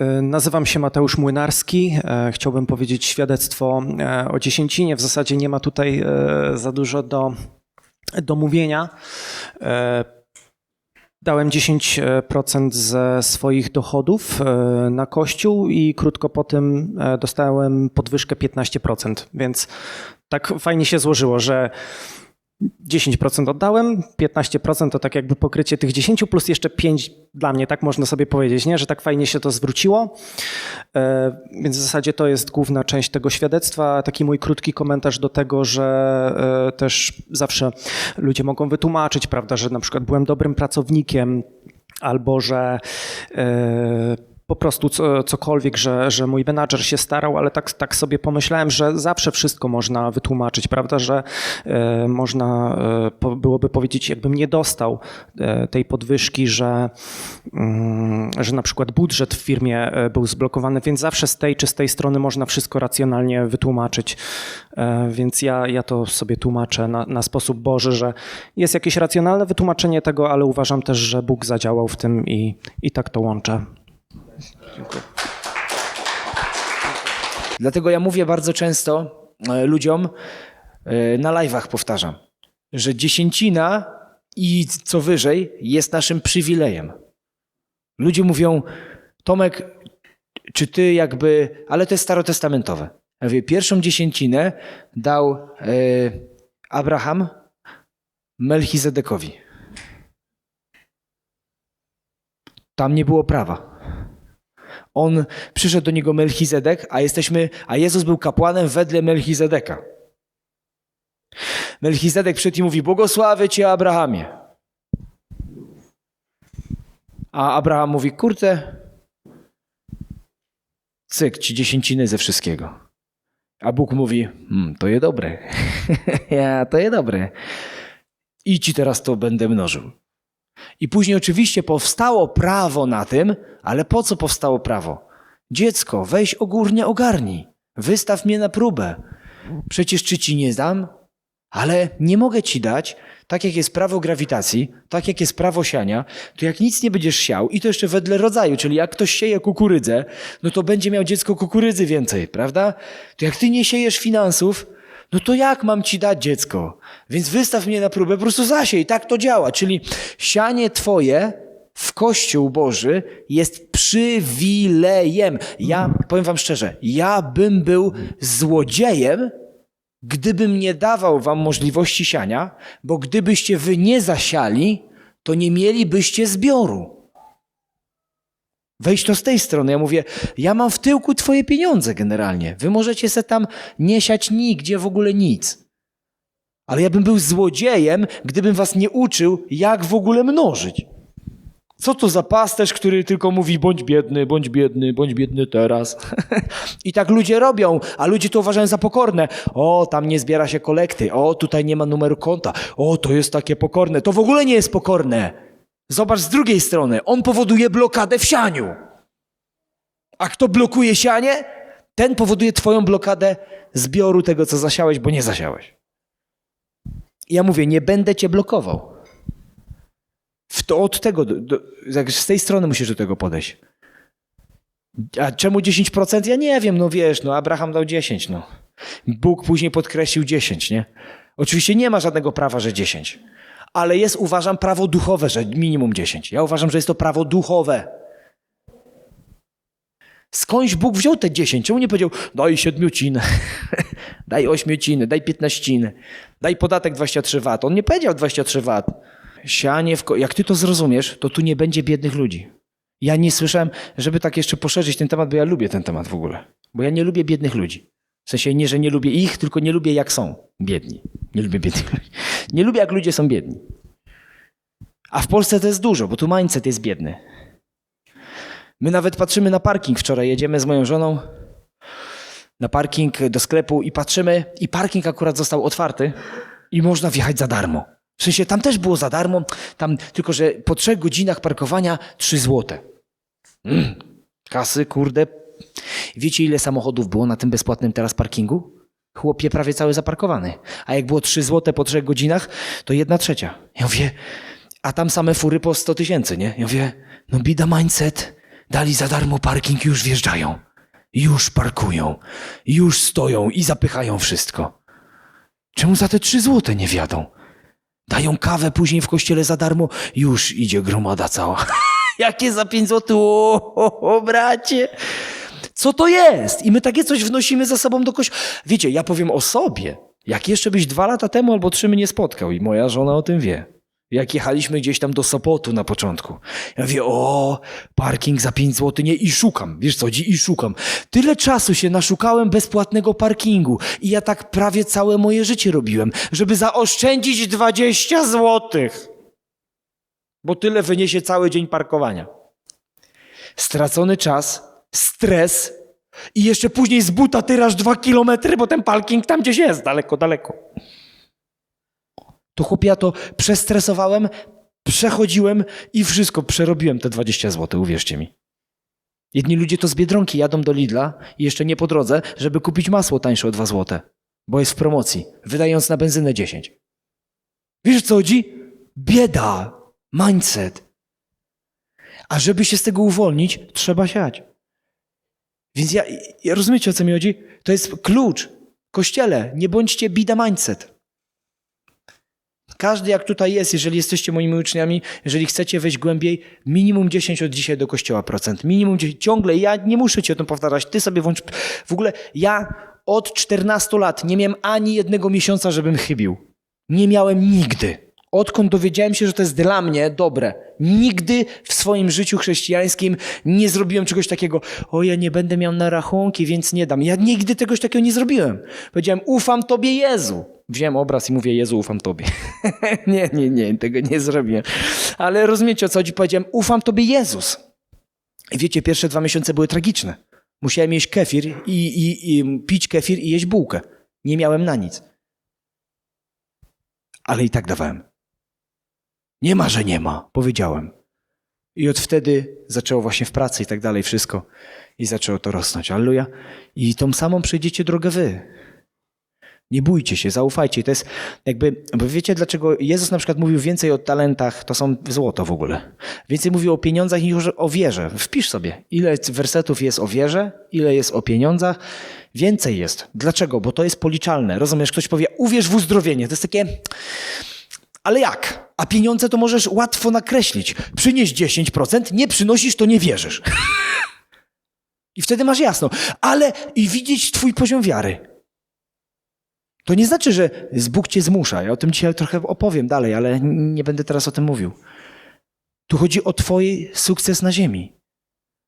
E, Nazywam się Mateusz Młynarski. E, Chciałbym powiedzieć świadectwo e, o dziesięcinie. W zasadzie nie ma tutaj za dużo do, do mówienia. Dałem 10% ze swoich dochodów na kościół i krótko po tym dostałem podwyżkę 15%. Więc tak fajnie się złożyło, że 10% oddałem, 15% to tak jakby pokrycie tych 10 plus jeszcze 5 dla mnie, tak można sobie powiedzieć, nie? że tak fajnie się to zwróciło. E, Więc w zasadzie to jest główna część tego świadectwa. Taki mój krótki komentarz do tego, że e, też zawsze ludzie mogą wytłumaczyć, prawda, że na przykład byłem dobrym pracownikiem albo że e, po prostu co, cokolwiek, że, że mój menadżer się starał, ale tak, tak sobie pomyślałem, że zawsze wszystko można wytłumaczyć, prawda, że e, można e, byłoby powiedzieć, jakbym nie dostał e, tej podwyżki, że, mm, że na przykład budżet w firmie był zblokowany, więc zawsze z tej czy z tej strony można wszystko racjonalnie wytłumaczyć. Więc ja, ja to sobie tłumaczę na, na sposób Boży, że jest jakieś racjonalne wytłumaczenie tego, ale uważam też, że Bóg zadziałał w tym i, i tak to łączę. Dlatego ja mówię bardzo często e, ludziom, e, na live'ach powtarzam, że dziesięcina i co wyżej jest naszym przywilejem. Ludzie mówią, Tomek, czy ty jakby, ale to jest starotestamentowe. Ja mówię, pierwszą dziesięcinę dał e, Abraham Melchizedekowi. Tam nie było prawa. On przyszedł do niego Melchizedek, a jesteśmy, a Jezus był kapłanem wedle Melchizedeka. Melchizedek przed nim mówi: Błogosławię cię, Abrahamie. A Abraham mówi: Kurczę, cyk ci dziesięciny ze wszystkiego. A Bóg mówi: hmm, To je dobre. ja, to je dobre. I ci teraz to będę mnożył. I później oczywiście powstało prawo na tym, ale po co powstało prawo? Dziecko, weź ogórnie ogarnij. Wystaw mnie na próbę. Przecież czy ci nie dam? Ale nie mogę ci dać, tak jak jest prawo grawitacji, tak jak jest prawo siania, to jak nic nie będziesz siał, i to jeszcze wedle rodzaju, czyli jak ktoś sieje kukurydzę, no to będzie miał dziecko kukurydzy więcej, prawda? To jak ty nie siejesz finansów, no to jak mam ci dać dziecko? Więc wystaw mnie na próbę, po prostu zasiej, tak to działa. Czyli sianie twoje w Kościół Boży jest przywilejem. Ja powiem wam szczerze, ja bym był złodziejem, gdybym nie dawał wam możliwości siania, bo gdybyście wy nie zasiali, to nie mielibyście zbioru. Wejdź to z tej strony. Ja mówię, ja mam w tyłku twoje pieniądze generalnie. Wy możecie se tam nie siać nigdzie w ogóle nic. Ale ja bym był złodziejem, gdybym was nie uczył, jak w ogóle mnożyć. Co to za pasterz, który tylko mówi bądź biedny, bądź biedny, bądź biedny teraz. I tak ludzie robią, a ludzie to uważają za pokorne. O, tam nie zbiera się kolekty. O, tutaj nie ma numeru konta. O, to jest takie pokorne. To w ogóle nie jest pokorne. Zobacz z drugiej strony. On powoduje blokadę w sianiu. A kto blokuje sianie? Ten powoduje twoją blokadę zbioru tego, co zasiałeś, bo nie zasiałeś. Ja mówię, nie będę cię blokował. W to od tego, do, do, z tej strony musisz do tego podejść. A czemu 10%? Ja nie wiem, no wiesz, no Abraham dał 10, no. Bóg później podkreślił 10, nie? Oczywiście nie ma żadnego prawa, że 10. Ale jest, uważam, prawo duchowe, że minimum 10. Ja uważam, że jest to prawo duchowe. Skądś Bóg wziął te 10? Czemu nie powiedział, daj siedmiocinę, daj ośmiociny, daj piętnaściny, daj podatek 23 VAT? On nie powiedział 23 VAT. Sianie w ko- Jak ty to zrozumiesz, to tu nie będzie biednych ludzi. Ja nie słyszałem, żeby tak jeszcze poszerzyć ten temat, bo ja lubię ten temat w ogóle. Bo ja nie lubię biednych ludzi. W sensie nie, że nie lubię ich, tylko nie lubię jak są biedni. Nie lubię biednych ludzi. Nie lubię jak ludzie są biedni. A w Polsce to jest dużo, bo tu mindset jest biedny. My nawet patrzymy na parking. Wczoraj jedziemy z moją żoną na parking do sklepu i patrzymy, i parking akurat został otwarty i można wjechać za darmo. W sensie tam też było za darmo, tam tylko że po trzech godzinach parkowania 3 złote. Mm, kasy, kurde. Wiecie, ile samochodów było na tym bezpłatnym teraz parkingu? Chłopie prawie cały zaparkowany. A jak było 3 złote po trzech godzinach, to jedna trzecia. Ja mówię, a tam same fury po 100 tysięcy, nie? Ja mówię, no bida mindset. Dali za darmo parking, już wjeżdżają. Już parkują. Już stoją i zapychają wszystko. Czemu za te trzy złote nie wiadą? Dają kawę później w kościele za darmo, już idzie gromada cała. Jakie za pięć złotych? O, o, o, bracie! Co to jest? I my takie coś wnosimy ze sobą do kościoła. Wiecie, ja powiem o sobie. Jak jeszcze byś dwa lata temu albo trzy mnie spotkał i moja żona o tym wie. Jak jechaliśmy gdzieś tam do Sopotu na początku. Ja mówię, o, parking za 5 zł, nie, i szukam. Wiesz co, i szukam. Tyle czasu się naszukałem bezpłatnego parkingu i ja tak prawie całe moje życie robiłem, żeby zaoszczędzić 20 złotych. Bo tyle wyniesie cały dzień parkowania. Stracony czas, stres i jeszcze później z buta tyraż dwa kilometry, bo ten parking tam gdzieś jest, daleko, daleko. To chłopie, ja to przestresowałem, przechodziłem i wszystko przerobiłem te 20 zł, uwierzcie mi. Jedni ludzie to z Biedronki jadą do Lidla i jeszcze nie po drodze, żeby kupić masło tańsze o 2 zł, bo jest w promocji, wydając na benzynę 10. Wiesz co chodzi? Bieda, mindset. A żeby się z tego uwolnić, trzeba siać. Więc ja, ja rozumiecie o co mi chodzi? To jest klucz. Kościele, nie bądźcie bida mindset. Każdy jak tutaj jest, jeżeli jesteście moimi uczniami, jeżeli chcecie wejść głębiej, minimum 10 od dzisiaj do kościoła procent. Minimum 10, ciągle, ja nie muszę ci o tym powtarzać, ty sobie włącz. W ogóle ja od 14 lat nie miałem ani jednego miesiąca, żebym chybił. Nie miałem nigdy. Odkąd dowiedziałem się, że to jest dla mnie dobre. Nigdy w swoim życiu chrześcijańskim nie zrobiłem czegoś takiego. O, ja nie będę miał na rachunki, więc nie dam. Ja nigdy czegoś takiego nie zrobiłem. Powiedziałem, ufam Tobie, Jezu. Wziąłem obraz i mówię, Jezu, ufam Tobie. nie, nie, nie, tego nie zrobiłem. Ale rozumiecie, o co chodzi? Powiedziałem, ufam Tobie, Jezus. I wiecie, pierwsze dwa miesiące były tragiczne. Musiałem jeść kefir i, i, i pić kefir i jeść bułkę. Nie miałem na nic. Ale i tak dawałem. Nie ma, że nie ma, powiedziałem. I od wtedy zaczęło właśnie w pracy i tak dalej wszystko. I zaczęło to rosnąć. Alleluja. I tą samą przejdziecie drogę wy. Nie bójcie się, zaufajcie. To jest jakby, bo wiecie dlaczego Jezus na przykład mówił więcej o talentach, to są złoto w ogóle. Więcej mówił o pieniądzach niż o wierze. Wpisz sobie, ile wersetów jest o wierze, ile jest o pieniądzach. Więcej jest. Dlaczego? Bo to jest policzalne. Rozumiesz, ktoś powie, uwierz w uzdrowienie. To jest takie, ale jak? A pieniądze to możesz łatwo nakreślić. Przynieś 10%, nie przynosisz, to nie wierzysz. I wtedy masz jasno. Ale i widzieć twój poziom wiary. To nie znaczy, że Bóg cię zmusza. Ja o tym dzisiaj trochę opowiem dalej, ale nie będę teraz o tym mówił. Tu chodzi o twój sukces na ziemi.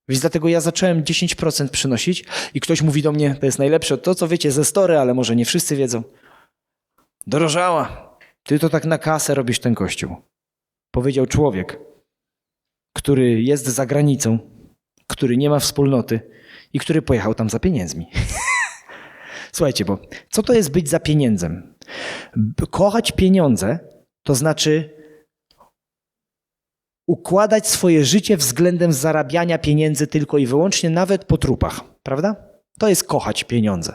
Więc dlatego ja zacząłem 10% przynosić i ktoś mówi do mnie, to jest najlepsze, to co wiecie ze story, ale może nie wszyscy wiedzą. Dorożała, ty to tak na kasę robisz ten kościół. Powiedział człowiek, który jest za granicą, który nie ma wspólnoty i który pojechał tam za pieniędzmi. Słuchajcie, bo co to jest być za pieniędzem? Kochać pieniądze to znaczy układać swoje życie względem zarabiania pieniędzy tylko i wyłącznie, nawet po trupach, prawda? To jest kochać pieniądze.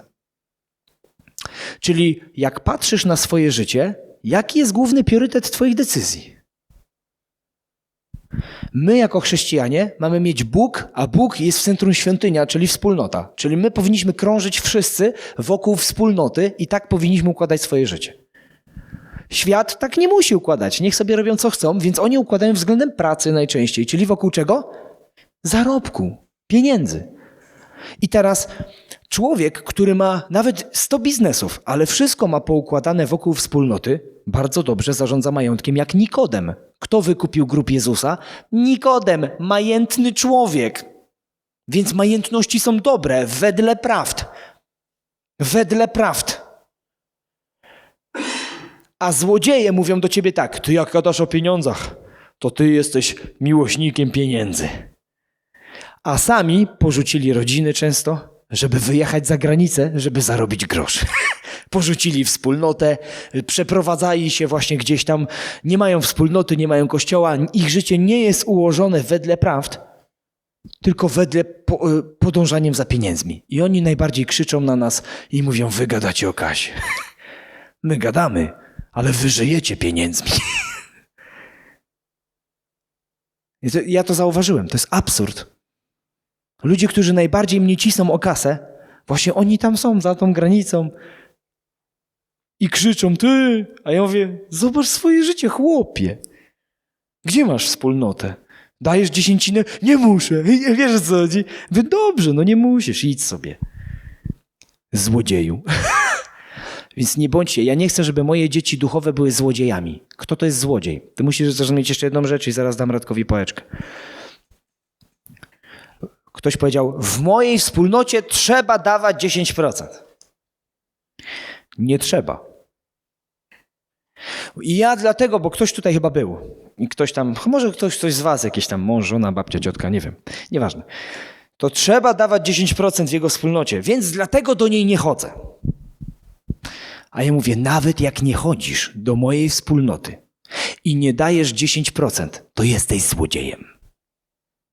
Czyli jak patrzysz na swoje życie, jaki jest główny priorytet Twoich decyzji? My, jako chrześcijanie, mamy mieć Bóg, a Bóg jest w centrum świątynia, czyli wspólnota. Czyli my powinniśmy krążyć wszyscy wokół wspólnoty i tak powinniśmy układać swoje życie. Świat tak nie musi układać. Niech sobie robią co chcą, więc oni układają względem pracy najczęściej. Czyli wokół czego? Zarobku, pieniędzy. I teraz człowiek, który ma nawet 100 biznesów, ale wszystko ma poukładane wokół wspólnoty, bardzo dobrze zarządza majątkiem jak Nikodem. Kto wykupił grób Jezusa? Nikodem, majętny człowiek. Więc majętności są dobre, wedle prawd. Wedle prawd. A złodzieje mówią do ciebie tak: Ty jak gadasz o pieniądzach, to ty jesteś miłośnikiem pieniędzy. A sami porzucili rodziny często, żeby wyjechać za granicę, żeby zarobić grosz. Porzucili wspólnotę, przeprowadzali się właśnie gdzieś tam, nie mają wspólnoty, nie mają kościoła, ich życie nie jest ułożone wedle prawd, tylko wedle po, y, podążaniem za pieniędzmi. I oni najbardziej krzyczą na nas i mówią: Wy gadacie o kasie. My gadamy, ale wy żyjecie pieniędzmi. Ja to zauważyłem, to jest absurd. Ludzie, którzy najbardziej mnie cisną o kasę, właśnie oni tam są, za tą granicą. I krzyczą, ty! A ja mówię, zobacz swoje życie, chłopie. Gdzie masz wspólnotę? Dajesz dziesięcinę? Nie muszę. Wiesz co chodzi? Wy dobrze, no nie musisz, idź sobie. Złodzieju. Więc nie bądźcie, ja nie chcę, żeby moje dzieci duchowe były złodziejami. Kto to jest złodziej? Ty musisz zrozumieć jeszcze jedną rzecz i zaraz dam Radkowi pałeczkę. Ktoś powiedział, w mojej wspólnocie trzeba dawać 10%. Nie trzeba. I ja dlatego, bo ktoś tutaj chyba był. I ktoś tam, może ktoś, ktoś z was, jakieś tam mąż, żona, babcia, ciotka, nie wiem. Nieważne. To trzeba dawać 10% w jego wspólnocie, więc dlatego do niej nie chodzę. A ja mówię, nawet jak nie chodzisz do mojej wspólnoty i nie dajesz 10%, to jesteś złodziejem.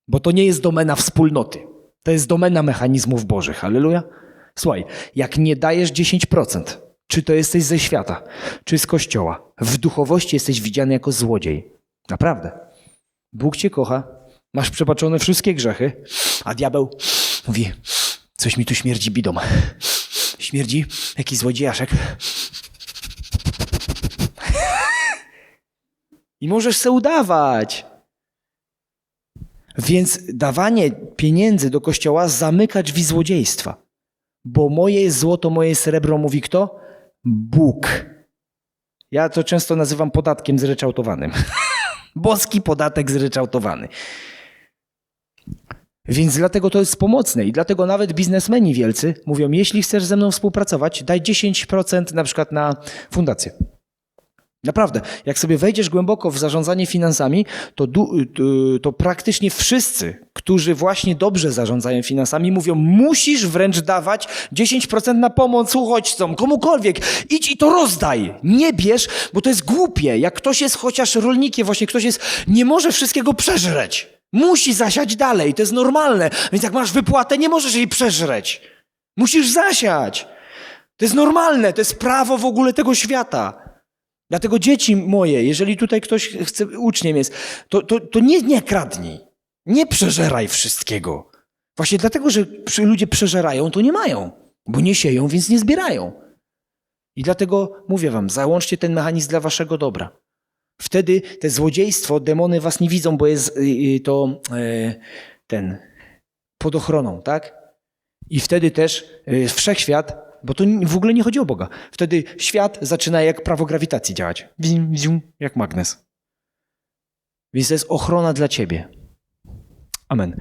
Bo to nie jest domena wspólnoty. To jest domena mechanizmów bożych. Halleluja. Słuchaj, jak nie dajesz 10%, czy to jesteś ze świata, czy z kościoła, w duchowości jesteś widziany jako złodziej. Naprawdę. Bóg cię kocha, masz przebaczone wszystkie grzechy, a diabeł mówi, coś mi tu śmierdzi bidą. Śmierdzi jakiś złodziejaszek. I możesz se udawać. Więc dawanie pieniędzy do kościoła zamyka drzwi złodziejstwa. Bo moje jest złoto, moje srebro, mówi kto? Bóg. Ja to często nazywam podatkiem zryczałtowanym. Boski podatek zryczałtowany. Więc dlatego to jest pomocne i dlatego nawet biznesmeni wielcy mówią, jeśli chcesz ze mną współpracować, daj 10% na przykład na fundację. Naprawdę, jak sobie wejdziesz głęboko w zarządzanie finansami, to, to, to praktycznie wszyscy, którzy właśnie dobrze zarządzają finansami, mówią, musisz wręcz dawać 10% na pomoc uchodźcom, komukolwiek. Idź i to rozdaj. Nie bierz, bo to jest głupie. Jak ktoś jest chociaż rolnikiem, właśnie ktoś jest, nie może wszystkiego przeżreć. Musi zasiać dalej, to jest normalne. Więc jak masz wypłatę, nie możesz jej przeżreć. Musisz zasiać. To jest normalne, to jest prawo w ogóle tego świata. Dlatego dzieci moje, jeżeli tutaj ktoś chce, uczniem jest, to, to, to nie, nie kradnij. Nie przeżeraj wszystkiego. Właśnie dlatego, że ludzie przeżerają, to nie mają. Bo nie sieją, więc nie zbierają. I dlatego mówię wam, załączcie ten mechanizm dla waszego dobra. Wtedy te złodziejstwo, demony was nie widzą, bo jest y, y, to y, ten pod ochroną, tak? I wtedy też y, wszechświat, bo to w ogóle nie chodzi o Boga. Wtedy świat zaczyna jak prawo grawitacji działać. Wim, wzium, Jak magnes. Więc to jest ochrona dla ciebie. Amen.